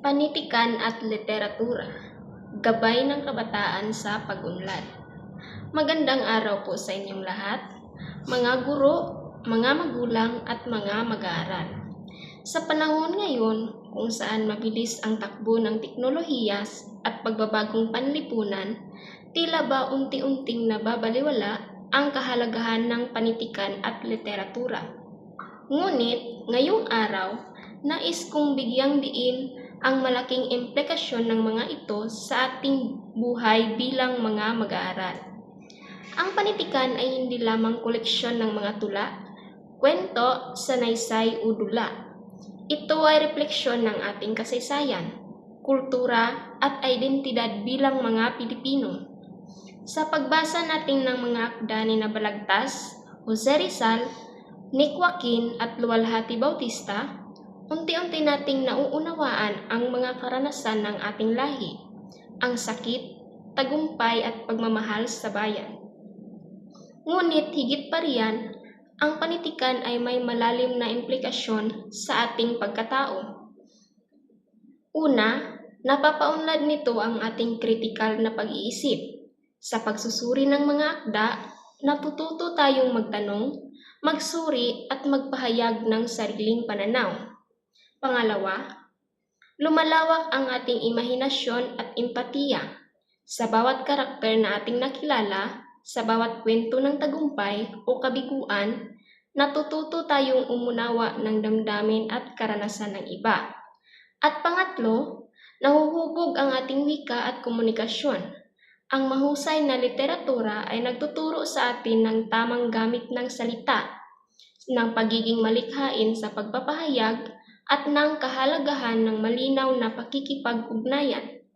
Panitikan at literatura. Gabay ng kabataan sa pag-unlad. Magandang araw po sa inyong lahat, mga guro, mga magulang at mga mag-aaral. Sa panahon ngayon kung saan mabilis ang takbo ng teknolohiya at pagbabagong panlipunan, tila ba unti-unting nababaliwala ang kahalagahan ng panitikan at literatura. Ngunit ngayong araw, nais kong bigyang diin ang malaking implikasyon ng mga ito sa ating buhay bilang mga mag-aaral. Ang panitikan ay hindi lamang koleksyon ng mga tula, kwento, sanaysay o dula. Ito ay refleksyon ng ating kasaysayan, kultura at identidad bilang mga Pilipino. Sa pagbasa natin ng mga akda ni Nabalagtas, Jose Rizal, Nick Joaquin at Luwalhati Bautista, unti-unti nating nauunawaan ang mga karanasan ng ating lahi, ang sakit, tagumpay at pagmamahal sa bayan. Ngunit higit pa riyan, ang panitikan ay may malalim na implikasyon sa ating pagkatao. Una, napapaunlad nito ang ating kritikal na pag-iisip. Sa pagsusuri ng mga akda, natututo tayong magtanong, magsuri at magpahayag ng sariling pananaw. Pangalawa, lumalawak ang ating imahinasyon at empatiya. Sa bawat karakter na ating nakilala, sa bawat kwento ng tagumpay o kabiguan, natututo tayong umunawa ng damdamin at karanasan ng iba. At pangatlo, nahuhubog ang ating wika at komunikasyon. Ang mahusay na literatura ay nagtuturo sa atin ng tamang gamit ng salita, ng pagiging malikhain sa pagpapahayag at ng kahalagahan ng malinaw na pakikipag-ugnayan.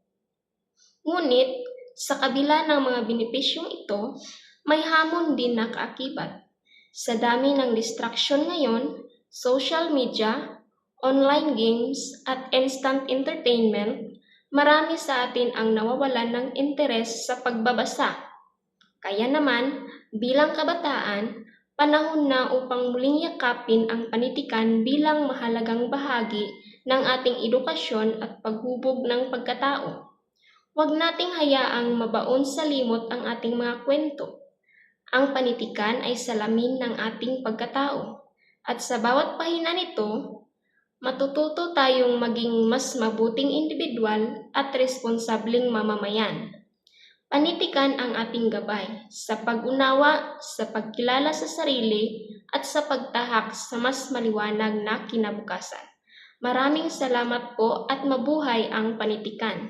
Ngunit, sa kabila ng mga benepisyong ito, may hamon din na kaakibat. Sa dami ng distraction ngayon, social media, online games, at instant entertainment, marami sa atin ang nawawalan ng interes sa pagbabasa. Kaya naman, bilang kabataan, panahon na upang muling yakapin ang panitikan bilang mahalagang bahagi ng ating edukasyon at paghubog ng pagkatao. Huwag nating hayaang mabaon sa limot ang ating mga kwento. Ang panitikan ay salamin ng ating pagkatao. At sa bawat pahina nito, matututo tayong maging mas mabuting individual at responsableng mamamayan. Panitikan ang ating gabay sa pag-unawa, sa pagkilala sa sarili, at sa pagtahak sa mas maliwanag na kinabukasan. Maraming salamat po at mabuhay ang panitikan.